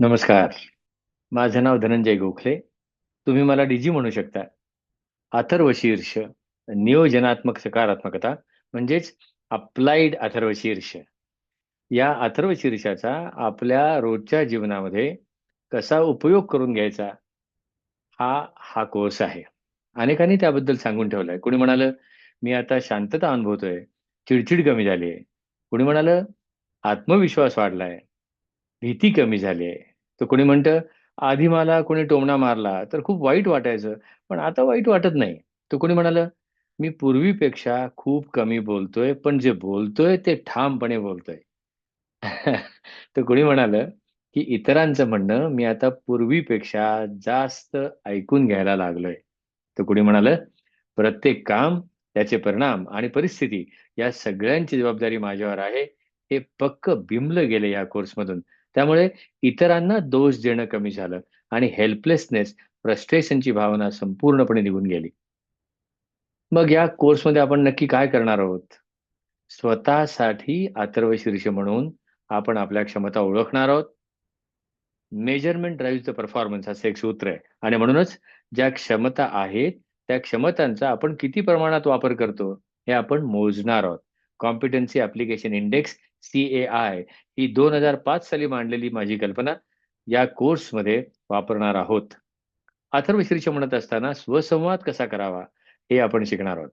नमस्कार. माझं नाव धनंजय गोखले. तुम्ही मला डीजी म्हणू शकता. अथर्वशीर्ष, नियोजनात्मक सकारात्मकता म्हणजेच अप्लाइड अथर्वशीर्ष. या अथर्वशीर्षाचा आपल्या रोजच्या जीवनामध्ये कसा उपयोग करून घ्यायचा, हा हा कोर्स आहे. अनेकांनी त्याबद्दल सांगून ठेवलंय. कोणी म्हणालं, "मी आता शांतता अनुभवतोय, चिडचिड कमी झाली आहे." कोणी म्हणालं, "आत्मविश्वास वाढलाय, भीती कमी झाली आहे." तर कोणी म्हणतं, "आधी मला कोणी टोमणा मारला तर खूप वाईट वाटायचं, पण आता वाईट वाटत नाही." तर कोणी म्हणालं, "मी पूर्वीपेक्षा खूप कमी बोलतोय, पण जे बोलतोय ते ठामपणे बोलतोय." तर कोणी म्हणालं, की इतरांचं म्हणणं मी आता पूर्वीपेक्षा जास्त ऐकून घ्यायला लागलोय. तर कोणी म्हणालं, "प्रत्येक काम, त्याचे परिणाम आणि परिस्थिती या सगळ्यांची जबाबदारी माझ्यावर आहे." हे पक्क बिंबलं गेले या कोर्समधून. त्यामुळे इतरांना दोष देणं कमी झालं आणि हेल्पलेसनेस, फ्रस्ट्रेशनची भावना संपूर्णपणे निघून गेली. मग या कोर्समध्ये आपण नक्की काय करणार आहोत? स्वतःसाठी अथर्वशीर्ष म्हणून आपण आपल्या क्षमता ओळखणार आहोत. मेजरमेंट ड्राइव्हज द परफॉर्मन्स असं एक सूत्र आहे आणि म्हणूनच ज्या क्षमता आहेत, त्या क्षमतांचा आपण किती प्रमाणात वापर करतो, हे आपण मोजणार आहोत. Competency application index C A I ही 2005 साली मांडलेली माझी कल्पना या कोर्समध्ये वापरणार आहोत. अथर्वशीर्ष म्हणत असताना स्वसंवाद कसा करावा, हे आपण शिकणार आहोत.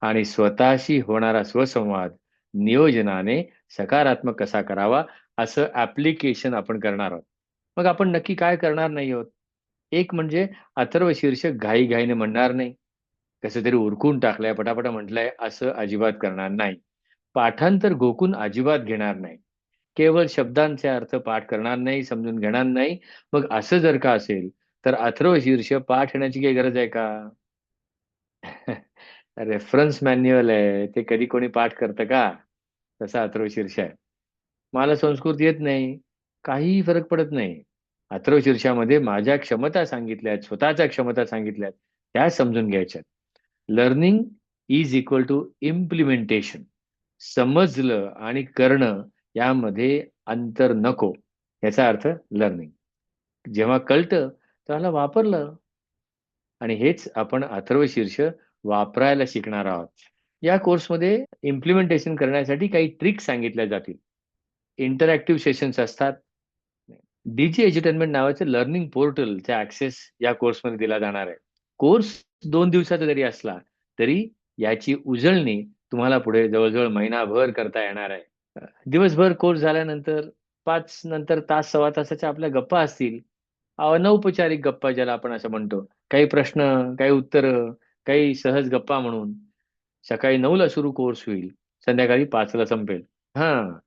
आणि स्वतःशी होणारा स्वसंवाद नियोजनाने सकारात्मक कसा करावा, असं ऍप्लिकेशन आपण करणार आहोत. मग आपण नक्की काय करणार नाही आहोत? एक म्हणजे अथर्वशीर्ष घाईघाईने म्हणणार नाही. कसं तरी उरकून टाकलंय, पटापटा म्हटलंय, असं अजिबात करणार नाही. पाठांतर गोकून अजिबात घेणार नाही. केवळ शब्दांचे अर्थ पाठ करणार नाही, समजून घेणार नाही. मग असं जर का असेल, तर अथर्व शीर्ष पाठ येण्याची काही गरज आहे का? रेफरन्स मॅन्युअल आहे. ते कधी कोणी पाठ करतं का? तसा अथर्वशीर्ष आहे. मला संस्कृत येत नाही. काहीही फरक पडत नाही. अथर्व शीर्षामध्ये माझ्या क्षमता सांगितल्या आहेत, स्वतःच्या क्षमता सांगितल्या आहेत, त्या समजून घ्यायच्यात. Learning is equal to implementation. समजलं आणि करणं यामध्ये अंतर नको. याचा अर्थ लर्निंग. जेव्हा कळतं, त्याला वापरलं. आणि हेच आपण अथर्वशीर्ष वापरायला शिकणार आहोत. या कोर्समध्ये इम्प्लिमेंटेशन करण्यासाठी काही ट्रिक्स सांगितल्या जातील. इंटरॅक्टिव्ह सेशन्स असतात. डीजी एज्युटेनमेंट नावाचं लर्निंग पोर्टलचा ऍक्सेस या कोर्समध्ये दिला जाणार आहे. कोर्स दोन दिवसाचा जरी असला, तरी याची उजळणी तुम्हाला पुढे जवळजवळ महिनाभर करता येणार आहे. दिवसभर कोर्स झाल्यानंतर पाच नंतर तास, सव्वा तासाच्या आपल्या गप्पा असतील. अनौपचारिक गप्पा ज्याला आपण असं म्हणतो. काही प्रश्न, काही उत्तरं, काही सहज गप्पा म्हणून. सकाळी नऊला सुरू कोर्स होईल. संध्याकाळी पाचला संपेल. हां.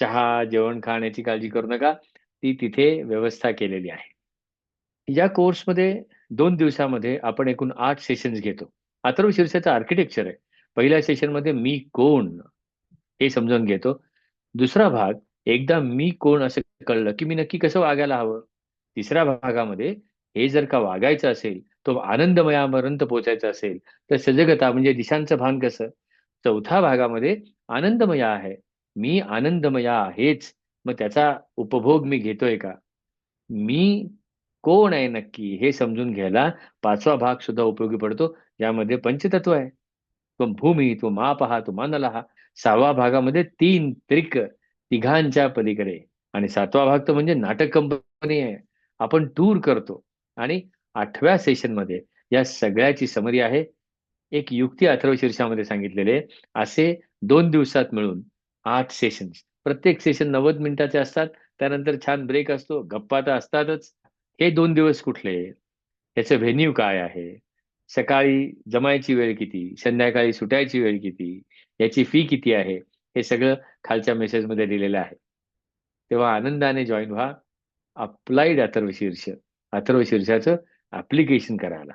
चहा, जेवण, खाण्याची काळजी करू नका. ती तिथे व्यवस्था केलेली आहे. या कोर्समध्ये दोन दिवसामध्ये आपण एकूण आठ सेशन्स घेतो. अथर्व शीर्षाचं आर्किटेक्चर आहे. पहिल्या सेशनमध्ये मी कोण? हे समजून घेतो. दुसरा भाग एकदा मी कोण असं कळलं, की मी नक्की कसं वागायला हवं. तिसऱ्या भागामध्ये हे जर का वागायचं असेल, तो आनंदमयापर्यंत पोहोचायचा असेल, तर सजगता म्हणजे दिशांचं भान कसं? चौथ्या भागामध्ये आनंदमय आहे. मी आनंदमय आहेच. मग त्याचा उपभोग मी घेतोय का? मी कोण आहे नक्की हे समजून घ्यायला पाचवा भाग सुद्धा उपयोगी पडतो. यामध्ये पंचतत्व आहे. तो भूमी, तो मापहा तो मानलहा सहावा भागामध्ये तीन त्रिक, तिघांच्या पलीकडे आणि सातवा भाग तर म्हणजे नाटक कंपनी आहे. आपण टूर करतो आणि आठव्या सेशनमध्ये या सगळ्याची समरी आहे. एक युक्ती अथर्व शीर्षामध्ये सांगितलेले असे दोन दिवसात मिळून आठ सेशन्स. प्रत्येक सेशन 90 मिनिटाचे असतात. त्यानंतर छान ब्रेक असतो. गप्पा तर असतातच. हे दोन दिवस कुठले? याचं व्हेन्यू काय आहे? सकाळी जमायची वेळ किती? संध्याकाळी सुटायची वेळ किती? याची फी किती आहे? हे सगळं खालच्या मेसेजमध्ये दिलेलं आहे. तेव्हा आनंदाने जॉईन व्हा. अप्लाइड अथर्वशीर्ष, अथर्वशीर्षाचं ऍप्लिकेशन करायला.